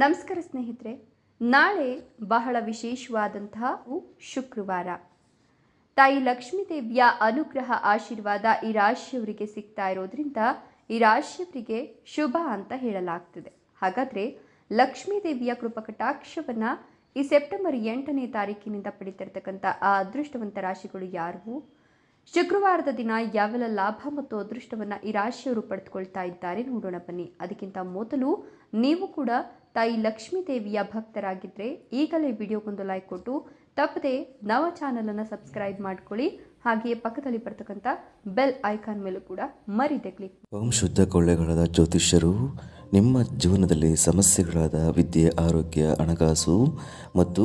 ನಮಸ್ಕಾರ ಸ್ನೇಹಿತರೆ, ನಾಳೆ ಬಹಳ ವಿಶೇಷವಾದಂತಹ ಶುಕ್ರವಾರ. ತಾಯಿ ಲಕ್ಷ್ಮೀ ದೇವಿಯ ಅನುಗ್ರಹ ಆಶೀರ್ವಾದ ಈ ರಾಶಿಯವರಿಗೆ ಸಿಗ್ತಾ ಇರೋದ್ರಿಂದ ಈ ರಾಶಿಯವರಿಗೆ ಶುಭ ಅಂತ ಹೇಳಲಾಗ್ತಿದೆ. ಹಾಗಾದರೆ ಲಕ್ಷ್ಮೀ ದೇವಿಯ ಕೃಪಕಟಾಕ್ಷವನ್ನು ಈ ಸೆಪ್ಟೆಂಬರ್ ಎಂಟನೇ ತಾರೀಕಿನಿಂದ ಪಡಿತಿರ್ತಕ್ಕಂಥ ಆ ಅದೃಷ್ಟವಂತ ರಾಶಿಗಳು ಯಾರು? ಶುಕ್ರವಾರದ ದಿನ ಯಾವೆಲ್ಲ ಲಾಭ ಮತ್ತು ಅದೃಷ್ಟವನ್ನು ಈ ರಾಶಿಯವರು ಪಡೆದುಕೊಳ್ತಾ ಇದ್ದಾರೆ ನೋಡೋಣ ಬನ್ನಿ. ಅದಕ್ಕಿಂತ ಮೊದಲು ನೀವು ಕೂಡ ತಾಯಿ ಲಕ್ಷ್ಮೀ ದೇವಿಯ ಭಕ್ತರಾಗಿದ್ದರೆ ಈಗಲೇ ವಿಡಿಯೋಗೊಂದು ಲೈಕ್ ಕೊಟ್ಟು ತಪ್ಪದೆ ನವ ಚಾನಲನ್ನು ಸಬ್ಸ್ಕ್ರೈಬ್ ಮಾಡ್ಕೊಳ್ಳಿ. ಹಾಗೆಯೇ ಪಕ್ಕದಲ್ಲಿ ಬರ್ತಕ್ಕಂಥ ಬೆಲ್ ಐಕಾನ್ ಮೇಲೂ ಕೂಡ ಮರಿದೆ ಕ್ಲಿಕ್ ಓಂ ಶುದ್ಧ ಕೊಳ್ಳೆಗಳಾದ ಜ್ಯೋತಿಷ್ಯರು, ನಿಮ್ಮ ಜೀವನದಲ್ಲಿ ಸಮಸ್ಯೆಗಳಾದ ವಿದ್ಯೆ, ಆರೋಗ್ಯ, ಹಣಕಾಸು ಮತ್ತು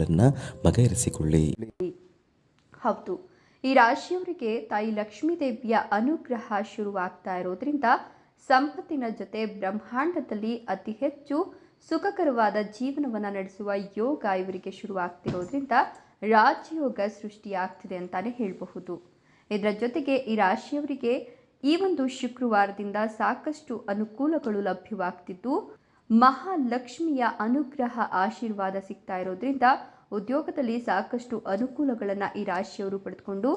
ಸಮಸ್ಯೆಗಳನ್ನು ಬಗೆಹರಿಸಿಕೊಳ್ಳಿ. ಹೌದು. ಈ ರಾಶಿಯವರಿಗೆ ತಾಯಿ ಲಕ್ಷ್ಮೀ ದೇವಿಯ ಅನುಗ್ರಹ ಶುರುವಾಗ್ತಾ ಇರೋದ್ರಿಂದ ಸಂಪತ್ತಿನ ಜೊತೆ ಬ್ರಹ್ಮಾಂಡದಲ್ಲಿ ಅತಿ ಹೆಚ್ಚು ಸುಖಕರವಾದ ಜೀವನವನ್ನು ನಡೆಸುವ ಯೋಗ ಇವರಿಗೆ ಶುರುವಾಗ್ತಿರೋದ್ರಿಂದ ರಾಜಯೋಗ ಸೃಷ್ಟಿಯಾಗ್ತಿದೆ ಅಂತಾನೆ ಹೇಳಬಹುದು. ಇದರ ಜೊತೆಗೆ ಈ ರಾಶಿಯವರಿಗೆ ಈ ಒಂದು ಶುಕ್ರವಾರದಿಂದ ಸಾಕಷ್ಟು ಅನುಕೂಲಗಳು ಲಭ್ಯವಾಗ್ತಿದ್ದು ಮಹಾಲಕ್ಷ್ಮಿಯ ಅನುಗ್ರಹ ಆಶೀರ್ವಾದ ಸಿಗ್ತಾ ಇರೋದ್ರಿಂದ ಉದ್ಯೋಗದಲ್ಲಿ ಸಾಕಷ್ಟು ಅನುಕೂಲಗಳನ್ನು ಈ ರಾಶಿಯವರು ಪಡೆದುಕೊಂಡು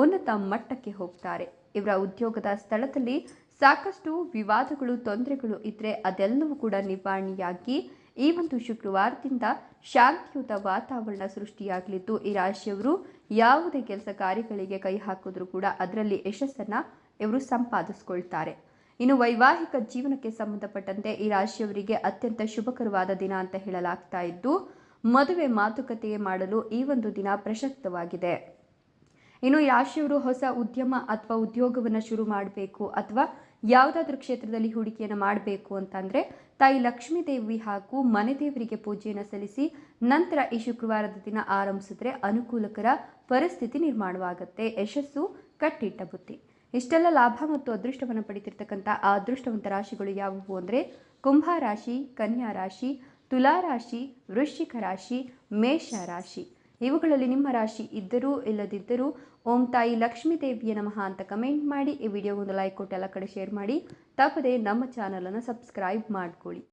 ಉನ್ನತ ಮಟ್ಟಕ್ಕೆ ಹೋಗ್ತಾರೆ. ಇವರ ಉದ್ಯೋಗದ ಸ್ಥಳದಲ್ಲಿ ಸಾಕಷ್ಟು ವಿವಾದಗಳು, ತೊಂದರೆಗಳು ಇದ್ದರೆ ಅದೆಲ್ಲವೂ ಕೂಡ ನಿವಾರಣೆಯಾಗಿ ಈ ಒಂದು ಶುಕ್ರವಾರದಿಂದ ಶಾಂತಿಯುತ ವಾತಾವರಣ ಸೃಷ್ಟಿಯಾಗಲಿದ್ದು, ಈ ರಾಶಿಯವರು ಯಾವುದೇ ಕೆಲಸ ಕಾರ್ಯಗಳಿಗೆ ಕೈ ಹಾಕಿದ್ರೂ ಕೂಡ ಅದರಲ್ಲಿ ಯಶಸ್ಸನ್ನು ಇವರು ಸಂಪಾದಿಸ್ಕೊಳ್ತಾರೆ. ಇನ್ನು ವೈವಾಹಿಕ ಜೀವನಕ್ಕೆ ಸಂಬಂಧಪಟ್ಟಂತೆ ಈ ರಾಶಿಯವರಿಗೆ ಅತ್ಯಂತ ಶುಭಕರವಾದ ದಿನ ಅಂತ ಹೇಳಲಾಗ್ತಾ ಇದ್ದು, ಮದುವೆ ಮಾತುಕತೆ ಮಾಡಲು ಈ ಒಂದು ದಿನ ಪ್ರಶಕ್ತವಾಗಿದೆ ಇನ್ನು ಈ ರಾಶಿಯವರು ಹೊಸ ಉದ್ಯಮ ಅಥವಾ ಉದ್ಯೋಗವನ್ನು ಶುರು ಮಾಡಬೇಕು ಅಥವಾ ಯಾವುದಾದ್ರೂ ಕ್ಷೇತ್ರದಲ್ಲಿ ಹೂಡಿಕೆಯನ್ನು ಮಾಡಬೇಕು ಅಂತಂದರೆ, ತಾಯಿ ಲಕ್ಷ್ಮೀ ದೇವಿ ಹಾಗೂ ಮನೆ ದೇವರಿಗೆ ಪೂಜೆಯನ್ನು ಸಲ್ಲಿಸಿ ನಂತರ ಈ ಶುಕ್ರವಾರದ ದಿನ ಆರಂಭಿಸಿದ್ರೆ ಅನುಕೂಲಕರ ಪರಿಸ್ಥಿತಿ ನಿರ್ಮಾಣವಾಗುತ್ತೆ. ಯಶಸ್ಸು ಕಟ್ಟಿಟ್ಟ ಬುತ್ತಿ ಇಷ್ಟೆಲ್ಲ ಲಾಭ ಮತ್ತು ಅದೃಷ್ಟವನ್ನು ಪಡಿತಿರ್ತಕ್ಕಂಥ ಆ ಅದೃಷ್ಟವಂತ ರಾಶಿಗಳು ಯಾವುವು ಅಂದರೆ ಕುಂಭ ರಾಶಿ, ಕನ್ಯಾ ರಾಶಿ, ತುಲಾ ರಾಶಿ, ವೃಶ್ಚಿಕ ರಾಶಿ, ಮೇಷ ರಾಶಿ. ಇವುಗಳಲ್ಲಿ ನಿಮ್ಮ ರಾಶಿ ಇದ್ದರೂ ಇಲ್ಲದಿದ್ದರೂ ಓಂ ತಾಯಿ ಲಕ್ಷ್ಮೀ ದೇವಿಯ ನಮಃ ಅಂತ ಕಮೆಂಟ್ ಮಾಡಿ ಈ ವಿಡಿಯೋಗೊಂದು ಲೈಕ್ ಕೊಟ್ಟು ಎಲ್ಲ ಕಡೆ ಶೇರ್ ಮಾಡಿ. ತಪ್ಪದೆ ನಮ್ಮ ಚಾನಲನ್ನು ಸಬ್ಸ್ಕ್ರೈಬ್ ಮಾಡ್ಕೊಳ್ಳಿ.